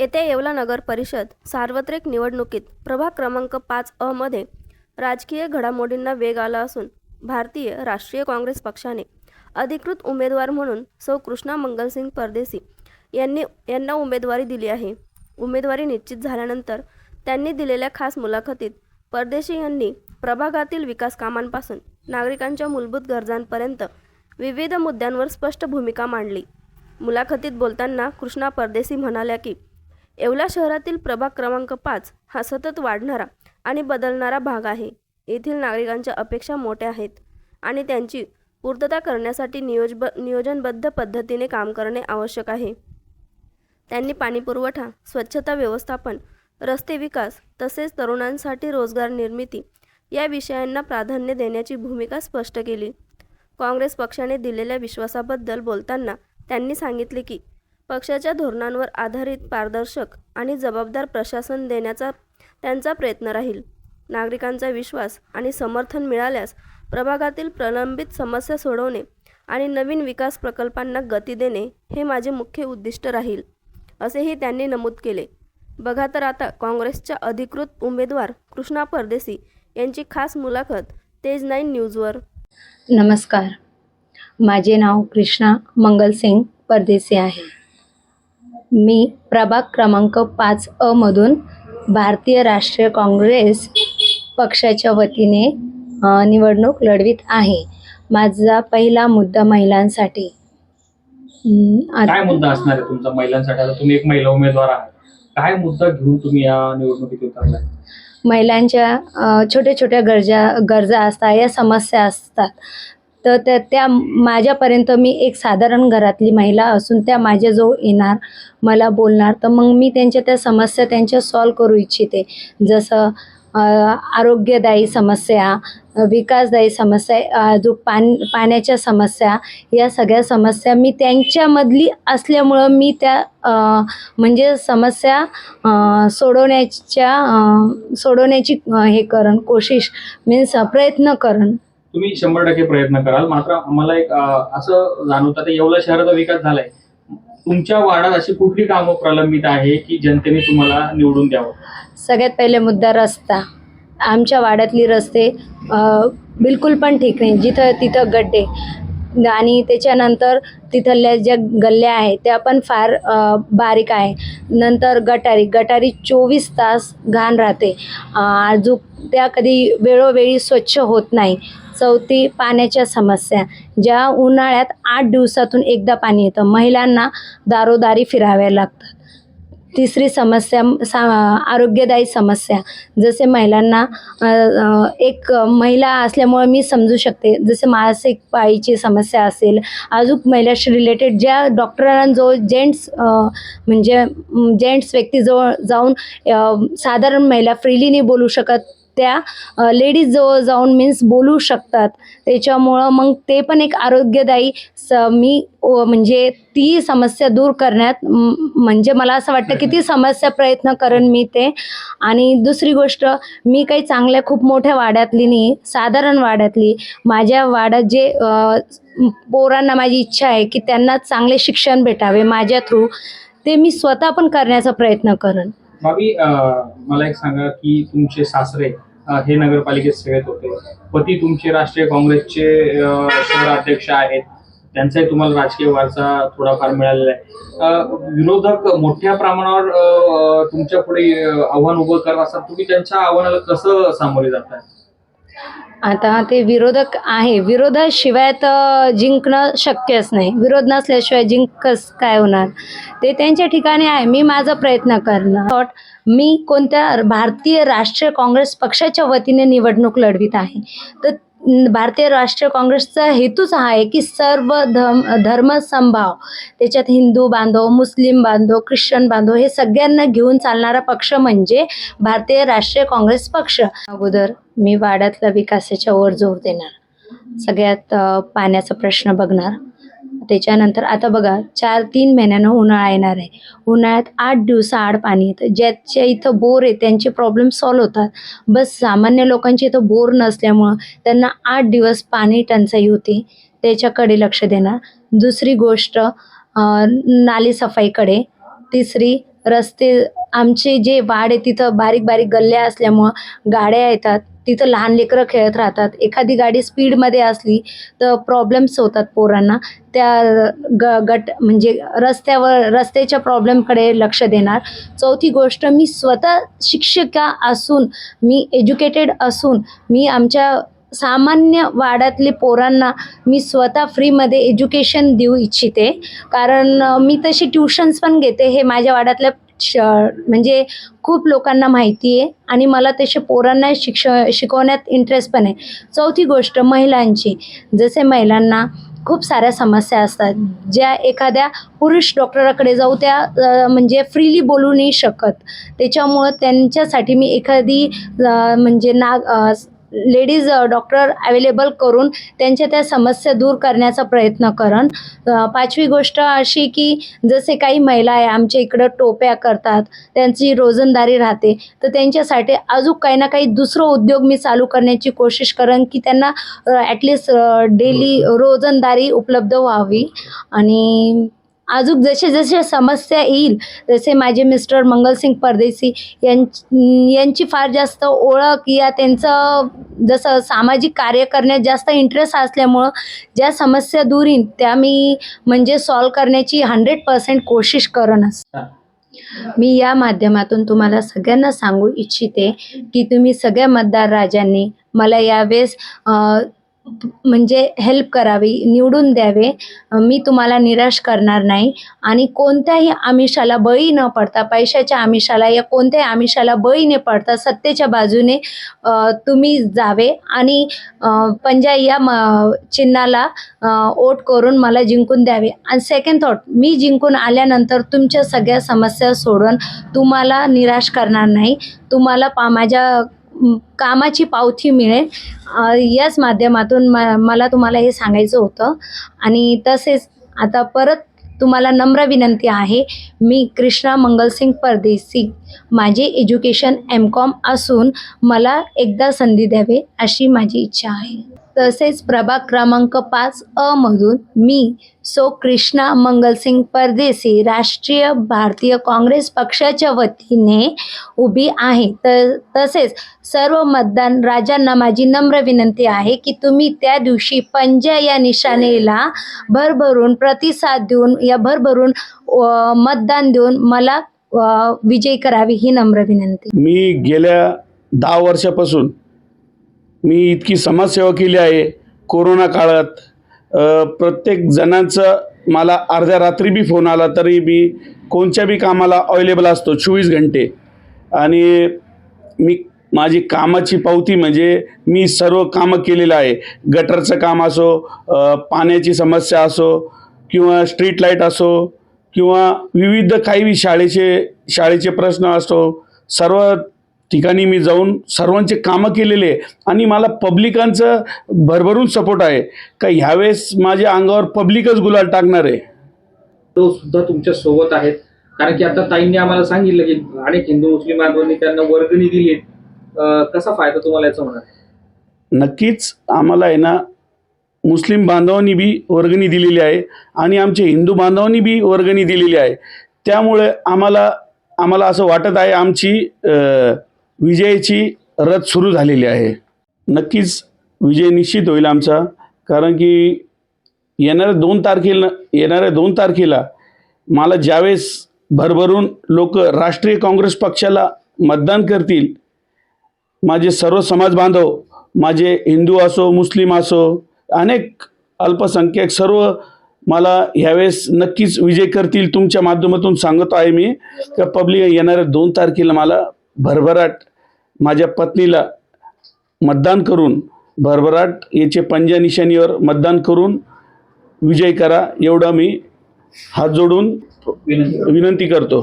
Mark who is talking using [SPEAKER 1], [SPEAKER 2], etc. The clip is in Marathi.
[SPEAKER 1] येत्या येवला नगर परिषद सार्वत्रिक निवडणुकीत प्रभाग क्रमांक पाच अ मध्ये राजकीय घडामोडींना वेग आला असून भारतीय राष्ट्रीय काँग्रेस पक्षाने अधिकृत उमेदवार म्हणून सौ कृष्णा मंगलसिंग परदेसी यांनी यांना उमेदवारी दिली आहे. उमेदवारी निश्चित झाल्यानंतर त्यांनी दिलेल्या खास मुलाखतीत परदेशी यांनी प्रभागातील विकास कामांपासून नागरिकांच्या मूलभूत गरजांपर्यंत विविध मुद्द्यांवर स्पष्ट भूमिका मांडली. मुलाखतीत बोलताना कृष्णा परदेसी म्हणाल्या की येवला शहरातील प्रभाग क्रमांक पाच हा सतत वाढणारा आणि बदलणारा भाग आहे. येथील नागरिकांच्या अपेक्षा मोठ्या आहेत आणि त्यांची पूर्तता करण्यासाठी नियोजब नियोजनबद्ध पद्धतीने काम करणे आवश्यक आहे. त्यांनी पाणीपुरवठा स्वच्छता व्यवस्थापन रस्ते विकास तसेच तरुणांसाठी रोजगार निर्मिती या विषयांना प्राधान्य देण्याची भूमिका स्पष्ट केली. काँग्रेस पक्षाने दिलेल्या विश्वासाबद्दल बोलताना त्यांनी सांगितले की पक्षाच्या धोरणांवर आधारित पारदर्शक आणि जबाबदार प्रशासन देण्याचा त्यांचा प्रयत्न राहील. नागरिकांचा विश्वास आणि समर्थन मिळाल्यास प्रभागातील प्रलंबित समस्या सोडवणे आणि नवीन विकास प्रकल्पांना गती देणे हे माझे मुख्य उद्दिष्ट राहील असेही त्यांनी नमूद केले. बघा तर आता काँग्रेसच्या अधिकृत उमेदवार कृष्णा परदेसी यांची खास मुलाखत तेज नाईन न्यूजवर.
[SPEAKER 2] नमस्कार. माझे नाव कृष्णा मंगलसिंग परदेसी आहे. मी प्रभाग क्रमांक पाच अ मधून भारतीय राष्ट्रीय काँग्रेस पक्षाच्या वतीने निवडणूक लढवित आहे. माझा पहिला मुद्दा महिलांसाठी.
[SPEAKER 3] काय मुद्दा असणार आहे तुमचा महिलांसाठी? आता तुम्ही एक महिला उमेदवार आहात. काय मुद्दा घेऊन तुम्ही या निवडणुकीत उतरलाय
[SPEAKER 2] महिलांच्या छोट्या छोट्या गरजा गरजा असतात या समस्या असतात. तर त्या त्या माझ्यापर्यंत मी एक साधारण घरातली महिला असून त्या माझ्याजवळ येणार मला बोलणार. तर मग मी त्यांच्या त्या समस्या त्यांच्या सॉल्व करू इच्छिते. जसं आरोग्यदायी समस्या विकासदायी समस्या अजून पान पाण्याच्या समस्या या सगळ्या समस्या मी त्यांच्यामधली असल्यामुळं मी त्या म्हणजे समस्या सोडवण्याच्या सोडवण्याची हे करण कोशिश मीन्स प्रयत्न करण.
[SPEAKER 3] तुम्ही शंभर टक्के प्रयत्न कराल. मात्र आम्हाला एक असं जाणवतं आता येवला शहराचा विकास झालाय तुमच्या वार्डात अशी कुठली कामं प्रलंबित आहे की जनतेने तुम्हाला निवडून द्यावं?
[SPEAKER 2] सगळ्यात पहिले मुद्दा रस्ता. आमच्या वाड्यातली रस्ते बिलकुल पण ठीक नाही. जिथं तिथं गड्डे आणि त्याच्यानंतर तिथल्या ज्या गल्ल्या आहेत त्या पण फार बारीक आहे. नंतर गटारी. गटारी चोवीस तास घाण राहते. अजून त्या कधी वेळोवेळी स्वच्छ होत नाही. चौथी पाण्याच्या समस्या ज्या उन्हाळ्यात आठ दिवसातून एकदा पाणी येतं. महिलांना दारोदारी फिराव्या लागतात. तिसरी समस्या सा आरोग्यदायी समस्या. जसे महिलांना एक महिला असल्यामुळे मी समजू शकते. जसे मासिक पाळीची समस्या असेल अजून महिलाशी रिलेटेड ज्या डॉक्टरांजवळ जेंट्स म्हणजे जेंट्स व्यक्तीजवळ जाऊन साधारण महिला फ्रीली नाही बोलू शकत. त्या लेडीजजवळ जाऊन मीन्स बोलू शकतात. त्याच्यामुळं मग ते पण एक आरोग्यदायी स मी म्हणजे ती समस्या दूर करण्यात म्हणजे मला असं वाटतं की ती समस्या प्रयत्न करेन मी ते. आणि दुसरी गोष्ट मी काही चांगल्या खूप मोठ्या वाड्यातली नाही साधारण वाड्यातली. माझ्या वाड्यात जे पोरांना माझी इच्छा आहे की त्यांना चांगले शिक्षण भेटावे माझ्या थ्रू ते मी स्वतः पण करण्याचा प्रयत्न करेन.
[SPEAKER 3] भाभी मला एक सांगा की तुमचे सासरे हे नगरपालिकेत सेवेत होते. पती तुमचे राष्ट्रीय काँग्रेसचे शहर अध्यक्ष आहेत. त्यांचाही तुम्हाला राजकीय वारसा थोडाफार मिळालेला आहे. विरोधक मोठ्या प्रमाणावर तुमच्यापुढे आव्हान उभं करत असतात. तुम्ही त्यांच्या आव्हानाला कसं सामोरे जाताय?
[SPEAKER 2] आता ते विरोधक आहे. विरोधाशिवाय तर जिंकणं शक्यच नाही. विरोध नसल्याशिवाय जिंकच काय होणार? ते त्यांच्या ठिकाणी आहे. मी माझा प्रयत्न करणार. मी कोणत्या भारतीय राष्ट्रीय काँग्रेस पक्षाच्या वतीने निवडणूक लढवित आहे. तर भारतीय राष्ट्रीय काँग्रेसचा हेतूच हा आहे की सर्व धर्म धर्मसंभाव त्याच्यात हिंदू बांधव मुस्लिम बांधव ख्रिश्चन बांधव हे सगळ्यांना घेऊन चालणारा पक्ष म्हणजे भारतीय राष्ट्रीय काँग्रेस पक्ष. अगोदर मी वाड्यातल्या विकासाच्या वर जोर देणार. सगळ्यात पाण्याचा प्रश्न बघणार. त्याच्यानंतर आता बघा चार तीन महिन्यानं उन्हाळा येणार आहे. उन्हाळ्यात आठ दिवसाआड पाणी येतं. ज्याच्या इथं बोर आहे त्यांचे प्रॉब्लेम सॉल्व होतात. बस सामान्य लोकांची इथं बोर नसल्यामुळं त्यांना आठ दिवस पाणी टंचाई होते. त्याच्याकडे लक्ष देणार. दुसरी गोष्ट नाली सफाईकडे. तिसरी रस्ते आमचे जे वाड आहे तिथं बारीक बारीक गल्ल्या असल्यामुळं गाड्या येतात. तिथं लहान लेकरं खेळत राहतात. एखादी गाडी स्पीडमध्ये असली तर प्रॉब्लेम्स होतात पोरांना. त्या ग गट म्हणजे रस्त्यावर रस्त्याच्या प्रॉब्लेमकडे लक्ष देणार. चौथी गोष्ट मी स्वतः शिक्षिका असून मी एज्युकेटेड असून मी आमच्या सामान्य वाड्यातले पोरांना मी स्वतः फ्रीमध्ये एज्युकेशन देऊ इच्छिते. कारण मी तशी ट्युशन्स पण घेते. हे माझ्या वाड्यातल्या म्हणजे खूप लोकांना माहिती आहे आणि मला तसे पोरांना शिक्ष शिकवण्यात इंटरेस्ट पण आहे. चौथी गोष्ट महिलांची. जसे महिलांना खूप साऱ्या समस्या असतात. ज्या एखाद्या पुरुष डॉक्टराकडे जाऊ त्या म्हणजे फ्रीली बोलू नाही शकत. त्याच्यामुळं त्यांच्यासाठी मी एखादी म्हणजे नाग लेडीज डॉक्टर अवेलेबल करून त्यांच्या त्या समस्या दूर करण्याचा प्रयत्न करन. अ, पाचवी गोष्ट अशी की जसे काही महिला आहे आमच्या इकडं टोप्या करतात त्यांची रोजंदारी राहते तर त्यांच्यासाठी अजून काही ना काही दुसरं उद्योग मी चालू करण्याची कोशिश करेन की त्यांना ॲटलिस्ट डेली रोजंदारी उपलब्ध व्हावी. आणि अजून जसे जसे समस्या येईल जसे माझे मिस्टर मंगलसिंग परदेसी यांच यांची फार जास्त ओळख या त्यांचं जसं सामाजिक कार्य करण्यात जास्त इंटरेस्ट असल्यामुळं ज्या समस्या दूर येईल त्या मी म्हणजे सॉल्व करण्याची हंड्रेड पर्सेंट कोशिश करणच. मी या माध्यमातून तुम्हाला सगळ्यांना सांगू इच्छिते की तुम्ही सगळ्या मतदार राजांनी मला यावेळेस म्हणजे हेल्प करावी निवडून द्यावे. मी तुम्हाला निराश करणार नाही. आणि कोणत्याही आमिषाला बळी न पडता पैशाच्या आमिषाला या कोणत्याही आमिषाला बळी न पडता सत्तेच्या बाजूने तुम्ही जावे. आणि पंजा या म चिन्हाला ओट करून मला जिंकून द्यावे. आणि सेकंड थॉट मी जिंकून आल्यानंतर तुमच्या सगळ्या समस्या सोडून तुम्हाला निराश करणार नाही. तुम्हाला पा माझ्या कामाची पावती मिळेल. याच माध्यमातून म मला तुम्हाला हे सांगायचं होतं. आणि तसेच आता परत तुम्हाला नम्र विनंती आहे मी कृष्णा मंगलसिंग परदेसी माझे एज्युकेशन एम कॉम असून मला एकदा संधी द्यावे अशी माझी इच्छा आहे. तसेच प्रभाग क्रमांक पाच अमधून मी सो कृष्णा मंगलसिंग परदेसी राष्ट्रीय भारतीय काँग्रेस पक्षाच्या वतीने उभी आहे. तर तसेच सर्व मतदान राजांना माझी नम्र विनंती आहे की तुम्ही त्या दिवशी पंजा या निशाणेला भरभरून प्रतिसाद देऊन या भरभरून मतदान देऊन मला विजय विजयी करावी ही नम्र विनंती.
[SPEAKER 4] मी गेल्या दहा वर्षापासून मी इतकी समाजसेवा केली आहे कोरोना काळात. प्रत्येक जणांचं मला अर्ध्या रात्री बी फोन आला तरी मी कोणत्या बी कामाला अवेलेबल असतो चोवीस घंटे. आणि मी माझी कामाची पावती म्हणजे मी सर्व कामं केलेलं आहे. गटरचं काम असो पाण्याची समस्या असो किंवा स्ट्रीट लाइट असो किंवा विविध काही शाळेचे शाळेचे प्रश्न असो सर्व ठिकाणी मी जाऊन सर्वांचे कामं केलेले आहे आणि मला पब्लिकांचं भरभरून सपोर्ट आहे. का ह्यावेळेस माझ्या अंगावर पब्लिकच गुलाल टाकणार आहे?
[SPEAKER 3] तो सुद्धा तुमच्यासोबत आहेत. कारण की आता ताईंनी आम्हाला सांगितलं की अनेक हिंदू मुस्लिम बांधवांनी त्यांना वर्गणी दिली कसा फायदा तुम्हाला याचा होणार?
[SPEAKER 4] नक्कीच आम्हाला आहे ना मुस्लिम बांधवांनी बी वर्गणी दिलेली आहे आणि आमचे हिंदू बांधवांनी बी वर्गणी दिलेली आहे. त्यामुळे आम्हाला आम्हाला असं वाटत आहे आमची विजयाची रथ सुरू झालेली आहे. नक्कीच विजय निश्चित होईल आमचा कारण की येणाऱ्या दोन तारखेला येणाऱ्या दोन तारखेला मला ज्यावेळेस भरभरून लोक राष्ट्रीय काँग्रेस पक्षाला मतदान करतील माझे सर्व समाज बांधव माझे हिंदू असो मुस्लिम असो अनेक अल्पसंख्याक सर्व मला ह्यावेळेस नक्कीच विजय करतील तुमच्या माध्यमातून सांगतो आहे मी. का पब्लिक येणाऱ्या दोन तारखेला मला भरभराट माझ्या पत्नीला मतदान करून भरभराट याचे पंजा निशाणीवर मतदान करून विजय करा एवढा मी हात जोडून
[SPEAKER 3] विनंती
[SPEAKER 4] विनंती करतो.